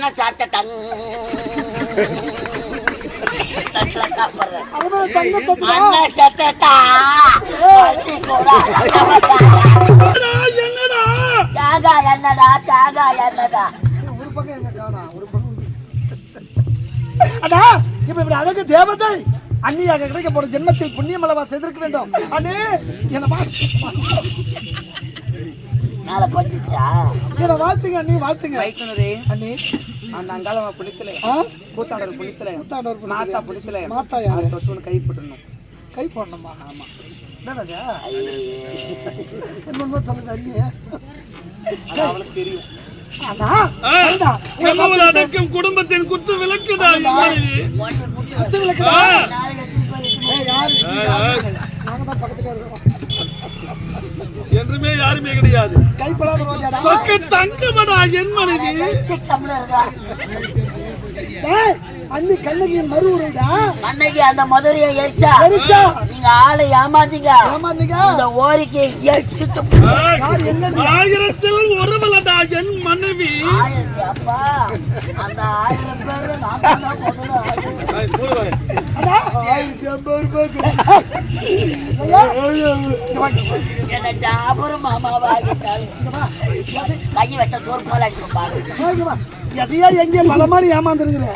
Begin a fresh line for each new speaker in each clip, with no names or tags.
அண்ணன் சாப்பிட்ட தங். தட்டுல சாப்பிடுறேன்.
அவனோட தங்கத்தை
அண்ணன் சத்தத்தா. பசி கூட
என்னடா
தியாகா என்னடா தியாகா என்னடா.
ஒரு பக்கம் எங்க காணா ஒரு பக்கம். அடா இப்ப இப்படி அழகு தேவதை அண்ணியாக கிடைக்க போற ஜென்மத்தில் புண்ணியம் அல்லவா செய்திருக்க வேண்டும். அண்ணே என்ன
மேல பட்டுச்சா
என்ன வாழ்த்துங்க அண்ணி வாழ்த்துங்க.
வைக்கணுரே
அண்ணி
அந்த அங்காளவ புளித்தல கூத்தாண்டவர் புளித்தல
கூத்தாண்டவர்.
மாத்தா புளித்தல
மாத்தா யாரு?
வருஷம் கை போட்டுடணும்.
கை போடணுமா? ஆமா. என்னது என்ன சொல்லுது அண்ணி?
அவளுக்கு தெரியும்.
அடக்கம் குடும்பத்தின் குத்து மனைவி
குத்து கிடையாது. நாங்க தான் பக்கத்துல இருக்கோம்.
என்றுமே யாருமே கிடையாது.
கைப்படாத ரோஜாடா.
சொக்க தங்கமடா என் மனைவி?
தமிழர்களா
டேய், அண்ணி கண்ணகியின் மறு உருடா
அன்னைக்கு அந்த மதுரையை எரிச்சா?
எரிச்சா.
நீங்க ஆளை ஏமாந்தீங்க
ஏமாந்தீங்க
இந்த ஓரிக்கை எரிச்சுட்டு
யார் என்ன
ஆயிரத்தில் ஒருவலடா என் மனைவி?
அப்பா அந்த ஆயிரம் பேரு நான் தான் முதல்ல ஆளு.
அண்ணா.
ஆயிரத்தி ஐம்பது ரூபாய்க்கு.
ஐயா,
என்ன டாபரும் மாமாவாகிட்டாரு கையை வச்ச சோறு போல அடிக்கும் பாரு.
வாங்க வா. எதையா எங்கே பலமான ஏமாந்துருக்குற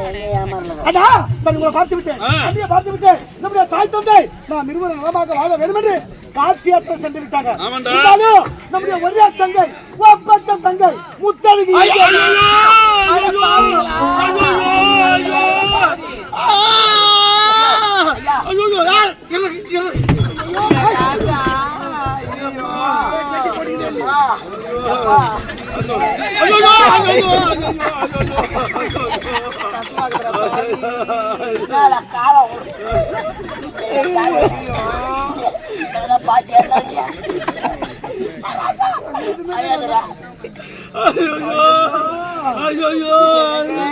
என்ன ஏமாறல
அண்ணா நான் உங்களை பார்த்து விட்டேன். அண்ணியை பார்த்து விட்டேன். நம்முடைய தாய் தந்தை? நான் நிறுவனம் நலமாக வாழ வேண்டும் என்று காட்சி யாத்திரை சென்று விட்டாங்க. இருந்தாலும் நம்முடைய ஒரே தங்கை ஒப்பற்ற தங்கை முத்தழகி
ஐயோ, ஐயோ, ஐயோ, ஐயோ, ஐயோ, ஆ, இரு, இரு. ஐயோ, ஐயோ, ஐயோ,
மேல காவ விடு. இதெல்லாம் பாத்து ஏறாதீங்க. அழகுடா.
ஐயோ, ஐயோ,
ஆ,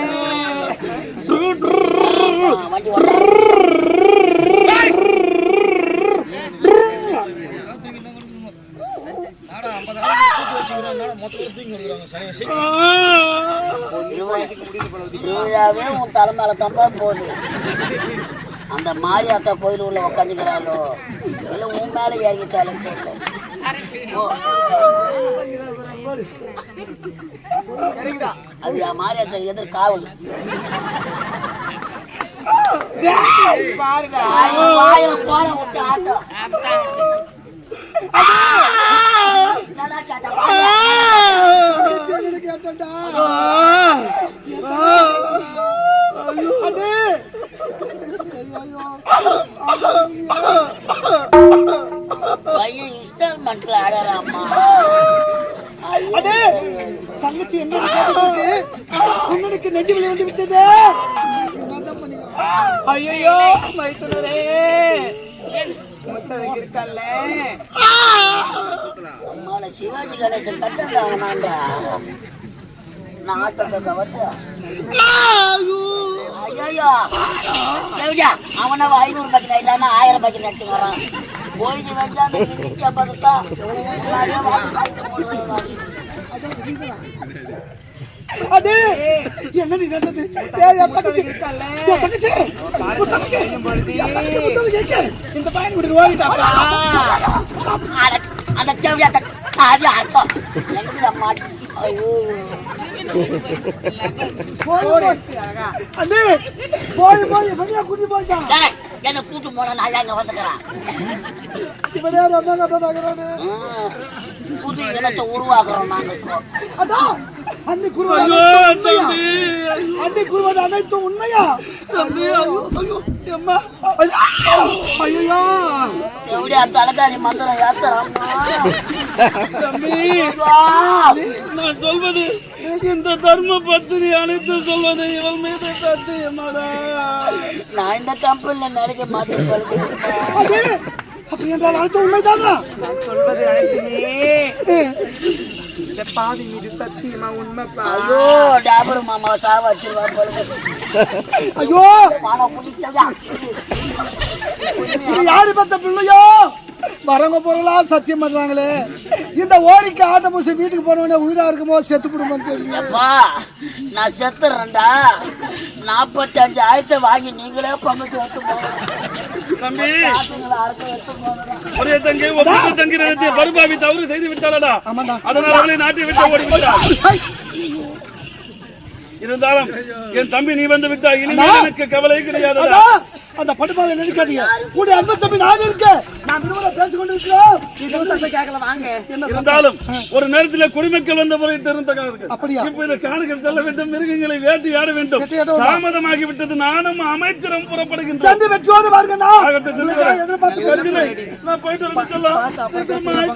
வண்டி ஓட்டாரு. திருவிழாவே உன் தலைமையில தம்பா போகுது. அந்த மாரியாத்தா கோயில் உள்ள உட்காந்துக்கிறாளோ இல்ல உன் மேல ஏறிட்டாலும் தெரியல. அது மாரியாத்தா எதிர் காவல். போன விட்டு ஆட்டம். கேட்டா?
அண்ணே
பையன் இன்ஸ்டால்மெண்ட்ல ஆடுறாம்மா.
அடே தங்கச்சி எங்க கேட்டதுக்கு உன்னனுக்கு நெஞ்சு வலி வந்து விட்டது.
ஐயோ மைத்துனரே. முத்தழகி இருக்கல்ல
அம்மால சிவாஜி கணேசன் கட்டண்டா அவனாண்டா நான் ஆட்டத்தை கவர்த்து ஐயோ. தேவடியா அவனை ஐநூறு பக்கெட் இல்லைன்னா ஆயிரம் பக்கெட் அடிச்சு வரான் போய் நீ வந்தா அந்த நிக்க பதுத்தா.
அடே என்ன நீ நடந்தது ஏய் தங்கச்சி. தங்கச்சி. தங்கச்சி?
இந்த பையன் ஓடிட்டாப்பா
காரியம் அர்த்தம் எங்கது நம்ம ஐயோ. என்ன கூட்டு போன நான் இங்க வந்துக்கிறேன்? புது இனத்தை உருவாக்குறோம் நாங்க
அன்னி
தம்பி.
அன்னி குருவாத அனைத்தும் உண்மையா?
தம்பி ஐயோ ஐயோ அம்மா. ஐயோ
எப்படியா தலைக்காணி மந்திரம்
நான் சொல்வது இந்த தர்ம பத்திரி அனைத்து சொல்வது இவள் மீது சத்தியமாடா
நான் இந்த கம்பெனில நினைக்க மாட்டேன்
அப்படி என்றால் அனைத்தும் உண்மைதானா?
நான் சொல்வது அனைத்துமே. இந்த பாவி மீது சத்தியமா உண்மைப்பா.
ஐயோ டாபர் மாமா சாவ பழுது
ஐயோ!
பணம் குடிச்சா
இது யாரு பெத்த பிள்ளையோ? வரவங்க பொருளா சத்தியம் பண்றாங்களே. இந்த ஓரிக்கு ஆட்ட பூசி வீட்டுக்கு போனவனே உயிரா இருக்கும்போது செத்து போடுமோன்னு தெரியும்
அப்பா நான் செத்துறேன்டா. நாற்பத்தஞ்சு ஆயிரத்தை வாங்கி நீங்களே பங்கிட்டு எடுத்து போங்க.
தம்பி. ஒரே தங்கை ஒப்பந்த தங்கி படுபாவி தவறு செய்து விட்டாளடா. அதனால் அவளை நாட்டை விட்டு ஓடி விட்டாள் இருந்தாலும் என் தம்பி நீ வந்து விட்டா இனிமேல் எனக்கு கவலை கிடையாதுடா
அடா, அந்த படுபாவை நினைக்காதீங்க உடைய அன்பு தம்பி நான் இருக்கேன். நான் திரும்ப பேசிக் கொண்டு இருக்கிறோம்.
இருந்தாலும் ஒரு நேரத்துல குடிமக்கள் வந்த முறை தெரிந்த
அப்படியா?
இப்ப இந்த காணுகள் செல்ல வேண்டும் மிருகங்களை வேட்டையாட வேண்டும். தாமதமாகி விட்டது நானும் அமைச்சரும் புறப்படுகின்றோம்.
சென்று வெற்றியோடு பாருங்கண்ணா.
நான் போயிட்டு வந்து சொல்லலாம் சீக்கிரமாய்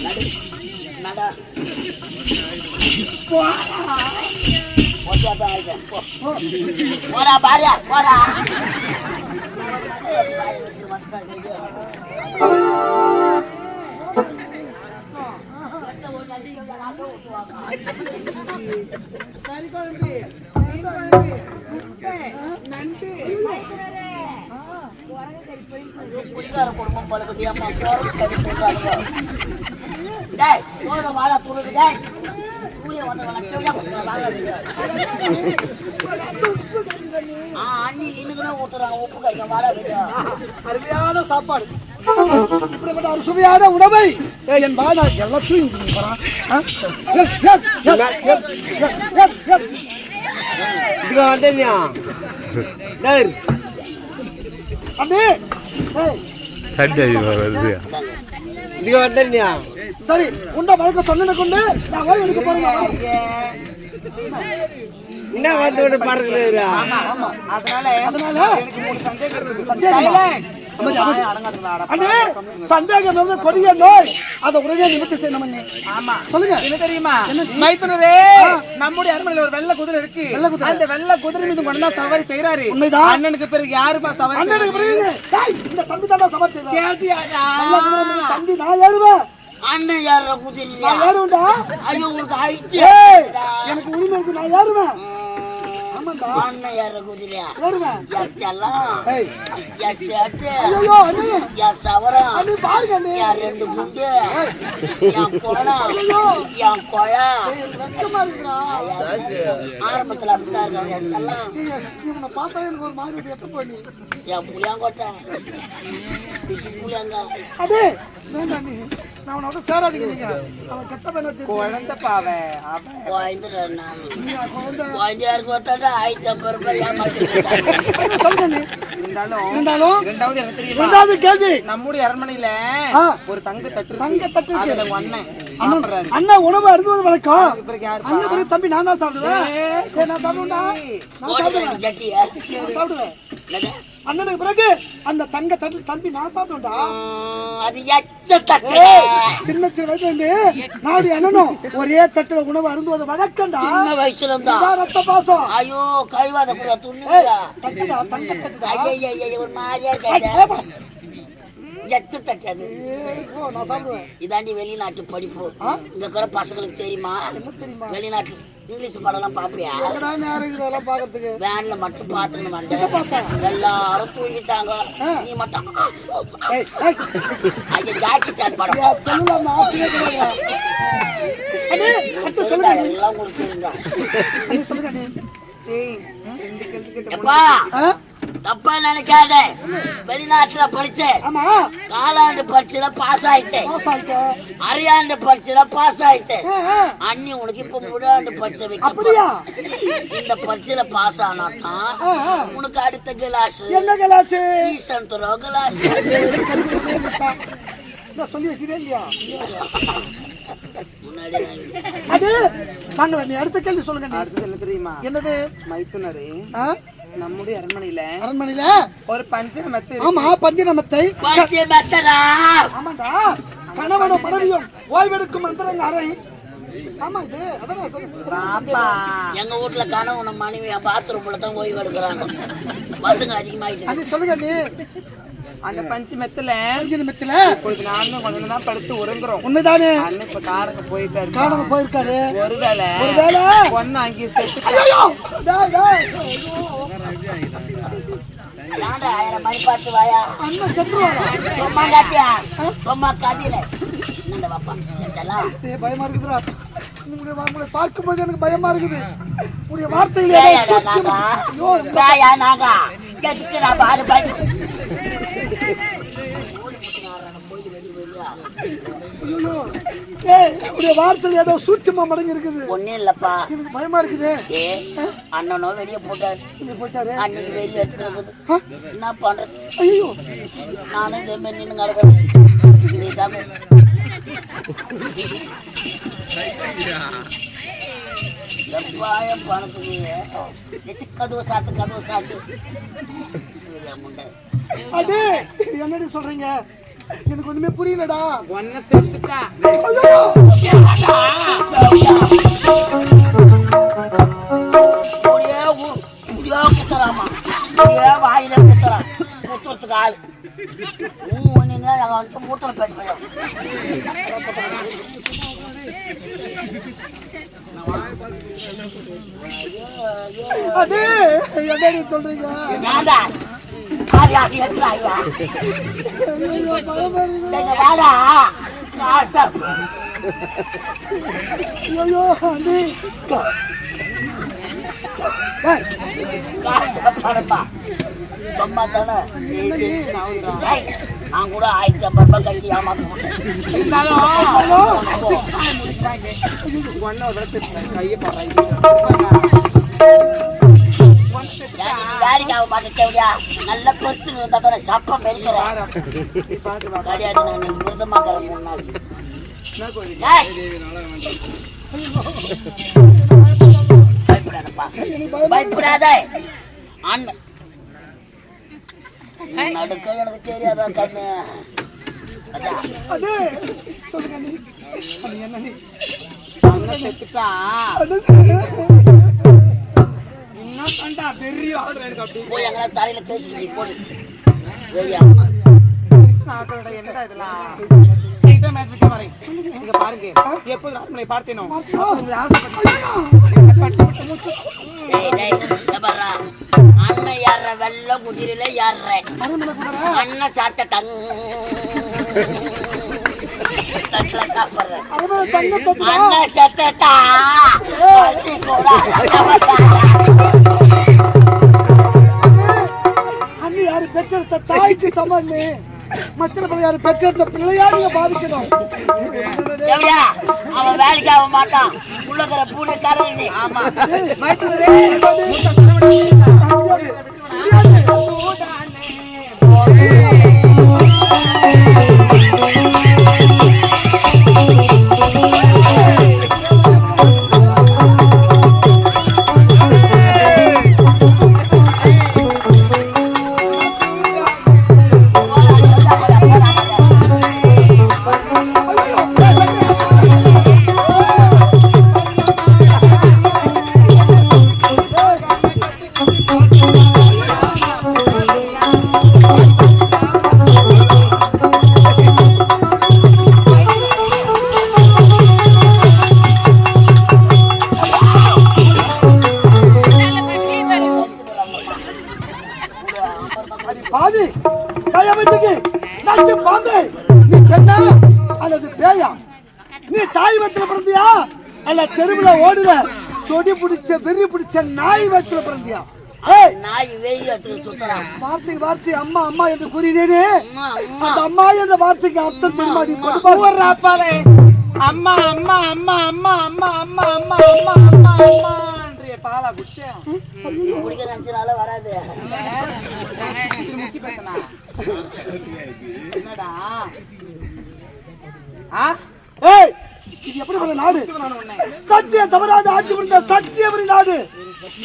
டாட்டா.
இருந்தாலும்
நடா போடா ஆயிட்டேன் போ. குடிகார குடும்பம் பழகுது அம்மா கறி போடுறாங்க டேய் போற வாடா துணுது டேய் சூரிய வந்து வணக்கம் வாங்க ஆ அண்ணி இன்னுக்குதான் ஊத்துறாங்க உப்பு கறிக்க வாடா வெளியா
அருமையான சாப்பாடு. இப்படிப்பட்ட ஒரு சுவையான உணவை என் வாடா எல்லாத்தையும் இங்க நீ வரா. சரி உண்ட வழக்க சொன்ன கொண்டு நான் ஓய்வு எடுக்க போறேன்.
அதனால
அதனால?
எனக்கு மூணு சந்தேகம்
வந்து கொடிய நோய். அதை உடனே நிமித்தி செய்யணும்.
ஆமா.
சொல்லுங்க.
என்ன தெரியுமா? மைத்துனரே நம்முடைய அரண்மனையில ஒரு வெள்ளை குதிரை இருக்கு. அந்த வெள்ளை குதிரை மீது கொண்டு தான் சவாரி செய்யறாரு
உண்மைதான்.
அண்ணனுக்கு பிறகு யாருப்பா சவாரி
அண்ணனுக்கு டேய், இந்த தம்பி தான்
கேட்டியாடா?
தம்பி நான் ஏறுவேன்.
அண்ணன் யார குதிரையா
நான் ஏறுவேன்டா
ஐயோ உங்களுக்கு ஹைட்
எனக்கு உரிமை இருக்கு நான் ஏறுவேன்
யார குதிரையா என் ரெண்டு குண்டு என்
ஐயோ
என்
இருக்குடா
ஆரம்பத்துல அப்படித்தான் இருக்காங்க என் செல்லம்
இவனை பார்த்தாவே எனக்கு ஒரு மாதிரி. எப்ப பண்ணி
என் புளியாங்கோட்டை. புளியாங்க.
அடே வேண்டாம் நீ நான் அவனோட சேராதீங்க நீங்க. அவன் கெட்ட
குழந்தை
குழந்தை
ஆயிரத்தி ஐம்பது ரூபாய் ஏமாத்தி
இருந்தாலும் இரண்டாவது என்ன தெரியுமா
ரெண்டாவது கேள்வி.
நம்முடைய அரண்மனையில. ஒரு தங்க தட்டு.
தங்க தட்டு இருக்கு.
அதுல உங்க அண்ணன்
அண்ணன். அண்ணன் உணவு அருந்துவது வழக்கம்? அண்ணன் பிறகு தம்பி நான் தான் சாப்பிடுவேன். நான் சாப்பிடுவேன்டா. நான்? அண்ணனுக்கு பிறகு அந்த தங்க தட்டு தம்பி நான் சாப்பிடுவேன்டா.
அது எச்ச தட்டு
சின்ன சின்ன வயசுல இருந்து அண்ணனும் ஒரே தட்டுல உணவு அருந்துவது வழக்கம்டா.
சின்ன வயசுல இருந்தா
ரத்த பாசம்.
ஐயோ கைவாத கூட
ஏய்,
துண்ணுடா
தட்டுடா தங்க தட்டுடா.
ஐயா ஒரு மாதிரியா இருக்காது இதாண்டி வெளிநாட்டு படிப்பு இங்க இருக்கிற பசங்களுக்கு தெரியுமா வெளிநாட்டு இங்கிலீஷ் படம்லாம் பாப்பியா
பாக்குறதுக்கு
வேன்ல மட்டும் பாத்துன்னு வந்தேன் எல்லாரும் தூக்கிட்டாங்க நீ மட்டும்
ஏய்,
ஜாக்கி சான் படம் எல்லாம் உங்களுக்கு தெரியுங்க எப்பா தப்பா நினைக்காத. வெளிநாட்டுல படிச்சேன்.
ஆமா.
காலாண்டு பரீட்சையில பாஸ் ஆயிட்டேன். அரையாண்டு பரீட்சையில பாஸ் ஆயிட்டேன். அண்ணி உனக்கு இப்ப முழாண்டு பரீட்சை வைக்க
அப்படியா?
இந்த பரீட்சையில பாஸ் ஆனா தான். உனக்கு அடுத்த கிளாஸ்
என்ன கலாச்சு
ஈசன் துறோ கிளாஸ்
நான் சொல்லி வச்சிருக்கேன் இல்லையா?
முன்னாடி
அது வாங்கல நீ அடுத்த கேள்வி சொல்லுங்க நீ.
அடுத்தது என்ன தெரியுமா?
என்னது?
மைத்துனரே? நம்முடைய அரண்மனையில
அரண்மனையில?
ஒரு பஞ்சன மெத்தை
ஆமா பஞ்சநமத்தை
பரீட்சை மெத்தடா
ஆமாண்டா. கணவனும் மனைவியும் ஓய்வெடுக்கும் மந்திரங்க அறை. ஆமா இது அதான் நான் சொல்றேன்.
பாப்பா
எங்க வீட்டுல கனவு மனைவி பாத்ரூம்ல தான் ஓய்வு எடுக்கிறாங்க பசங்க அதிகமாயிட்டு
அது சொல்லுங்க நீ.
அந்த பஞ்சு மெத்துல.
பஞ்சநமத்துல
இப்பொழுது நானும் கொஞ்சம் தான் படுத்து உறங்குறோம்.
உண்மைதானே?
அண்ணன் இப்ப காரங்க போயிட்டாரு.
காணாம போயிருக்காரு.
ஒருவேளை
ஒருவேளை?
பொண்ணு அங்கேயே செத்து
ஐயோ டேய் டேய்! ஐயோ.
ஏன்டா ஆயிரம் மணி பார்த்து வாயா?
அண்ணன் செத்துருவாரா?
சும்மா காத்தியா சும்மா
டேய் பயமா இருக்குதுடா. உங்களை பார்க்கும்போது எனக்கு பயமா இருக்குது. உங்களுடைய வார்த்தைகள் ஏதோ
பேயாடா
சூட்சுமம்.
நாகா
ஐயோ,
பேயா நாகா எதுக்கு நான் பாடு பாடு
ஐயோ. ஏய், வார்த்தையில் ஏதோ சூட்சமா மடங்கி இருக்குது.
ஒண்ணும் இல்லப்பா.
எனக்கு பயமா இருக்குது.
ஏ அண்ணனும் வெளியே போட்டாரு.
இங்க போயிட்டாரு.
அன்னைக்கு வெளியே எடுத்துக்கிறது? என்ன பண்றது?
ஐயோ.
நானும் இதே மாதிரி நின்று கிடக்குறேன் நீ தான் எப்பாயம் பணத்துக்கு. கதவு சாத்து கதவு இல்ல முண்டை.
அடே என்னடி சொல்றீங்க? எனக்கு ஒண்ணுமே புரியலடா.
ஒன்ன செத்துட்டா.
ஐயோ.
இப்படியே ஊ- இப்படியே குத்துறாமா இப்படியே வாயில குத்துறான் குத்துறதுக்கு ஆள். ஊ ஒண்ணுன்னா அவன் வந்து மூத்திரம் பேட்டு போயிடும்
அடே என்னடி சொல்றீங்க? காரியாக இருக்கிறாயா
நீங்க வாடா காசா.
ஐயோ வந்து
காசா பாருப்பா சும்மா தானே. நான் கூட ஆயிரத்தி ஐம்பது ரூபாய் கட்டி ஏமாத்த
கையை
பாரு தாடிக்கு ஆக மாட்டேவியா நல்ல கொத்து இருந்தா தானே சப்ப மெரிக்கிறேன் மிருதமா தர பயப்படாதப்பா. பயப்படாத. ஆண்மை நடுக்க எனக்கு தெரியாதா கண்ணு?
அது சொல்லுங்க
போய் எங்களா தலையில கேசி அண்ணன் யார வெள்ள குதிரில யார அண்ணன் சாப்பிட்ட
தங்க தட்டுல தாய்க்கு சமன்னு மச்சன பிள்ளை யாரு பெற்றெடுத்த பிள்ளையா நீங்க பாதிக்கணும்.
அவன் வேலைக்கு ஆக மாட்டான். உள்ளக்கிற பூனை நீ
ஆமா.
வத்துல பிறந்தியா? அல்ல தெருவுல ஓடுற சொடி பிடிச்ச வெறி பிடிச்ச நாய் வத்துல பிறந்தியா?
நாய் வெயில்
வார்த்தைக்கு வார்த்தை அம்மா அம்மா என்று கூறினேனே.
அம்மா, அம்மா.
அம்மா என்ற வார்த்தைக்கு அர்த்தம் தெரியுமா? நீ கொடுப்பாரு.
ஒரு அப்பாலே அம்மா அம்மா அம்மா அம்மா அம்மா அம்மா அம்மா அம்மா அம்மா அம்மான்றிய பாலா குச்சேன்
குடிக்க நினைச்சனால வராது.
என்னடா? ஆ
ஏய்! இது எப்படி பண்ண நாடு? சத்திய தவறாத ஆட்சி புரிந்த சத்தியவரி நாடு.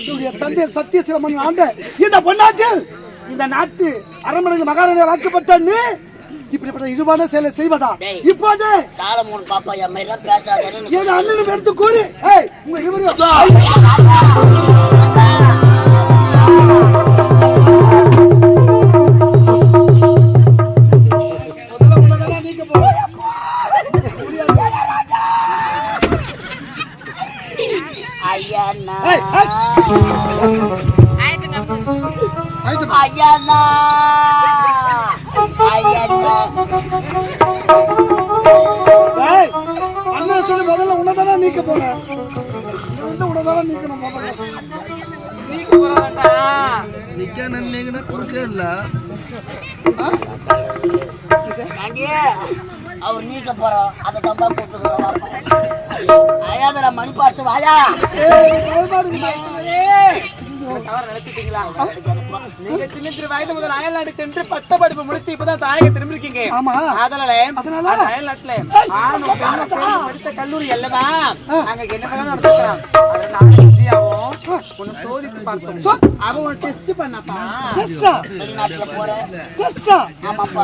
என்னுடைய தந்தை சத்திய சிரமன் ஆண்ட இந்த பொன்னாட்டில் இந்த நாட்டு அரண்மனைக்கு மகாராணி வாக்கப்பட்ட நீ இப்படிப்பட்ட இழிவான செயலை செய்வதா. இப்போது
சாலமோன் பாப்பா என் மாதிரிலாம் பேசாதேன்னு
என் அண்ணனும் எடுத்து கூறி ஏய் உங்க இவரு
ஆண்டி அவர் நீக்க போறோம் அதை தம்பா கூப்பிட்டுக்கிறோம் ஐயாதரா மணி பார்த்து வாயா
நினைச்சிட்டீங்களா நீங்க சின்ன சிறு வயது முதல் அயல்நாடு சென்று பட்ட படிப்பு முடித்து இப்பதான் தாயக திரும்பி இருக்கீங்க
ஆமா.
அதனால
அதனால?
அயல்நாட்டுல ஆணும் பெண்ணும் சேர்ந்து படித்த கல்லூரி அல்லவா? அங்க என்ன பண்ண நடந்துக்கலாம். அதுல நானும் விஜயாவும் உன்னை சோதித்து பார்த்தோம் அவன் டெஸ்ட் பண்ணப்பா?
வெளிநாட்டுல போற.
டெஸ்டா?
ஆமாப்பா.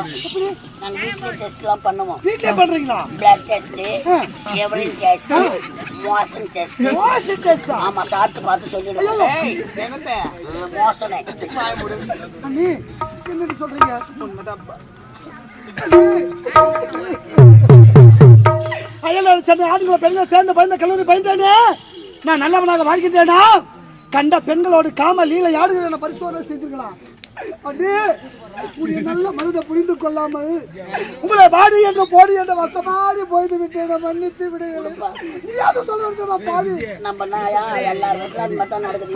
நாங்க வீட்லயே டெஸ்ட் எல்லாம் பண்ணுவோம்.
வீட்லயே பண்றீங்களா?
பிளட் டெஸ்ட் எவரின் டெஸ்ட் மோஷன் டெஸ்ட்
டெஸ்டா?
ஆமா சாப்பிட்டு பார்த்து சொல்லிடுவோம்.
என்னத்த?
அண்ணி, சொல்றீங்க
உண்மைதான்ப்பா
சென்னை ஆண்களை பெண்களை சேர்ந்து பயந்த கல்லூரி பயந்தேனே நான் நல்லவனாக வாழ்கின்றேனா கண்ட பெண்களோடு காம லீலை ஆடுகிற பரிசோதனை உடைய நல்ல மனதை புரிந்து கொள்ளாமல் உங்களை வாடி என்று போடி என்று வசமாறி போய்து விட்டேன். மன்னித்து விடுகிறேன்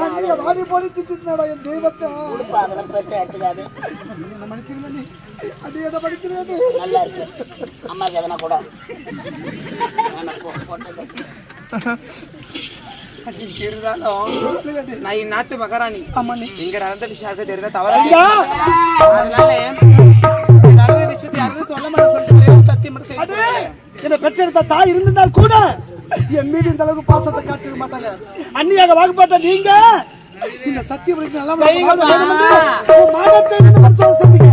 அது
வாடி போடி திட்டினாடா என் தெய்வத்தை.
எடுத்துக்காது.
என்ன மன்னிக்கிறேன்
நல்லா இருக்கு. அம்மாக்கு எதனா கூட.
இருந்தாலும் நான் இந்நாட்டு மகாராணி. இங்க நடந்த விஷயத்தை தெரிஞ்சா தவறா அதனால நடந்த விஷயத்தை யாரும் சொல்ல மாட்டேன் சத்தியம்.
என்னை பெற்றெடுத்த தாய் இருந்திருந்தால் கூட என் மீது இந்த அளவுக்கு பாசத்தை காட்டிருக்க மாட்டாங்க. அண்ணியாக வாக்குப்பட்ட நீங்க இந்த சத்தியம் நல்லா பரிசோதனை செஞ்சீங்க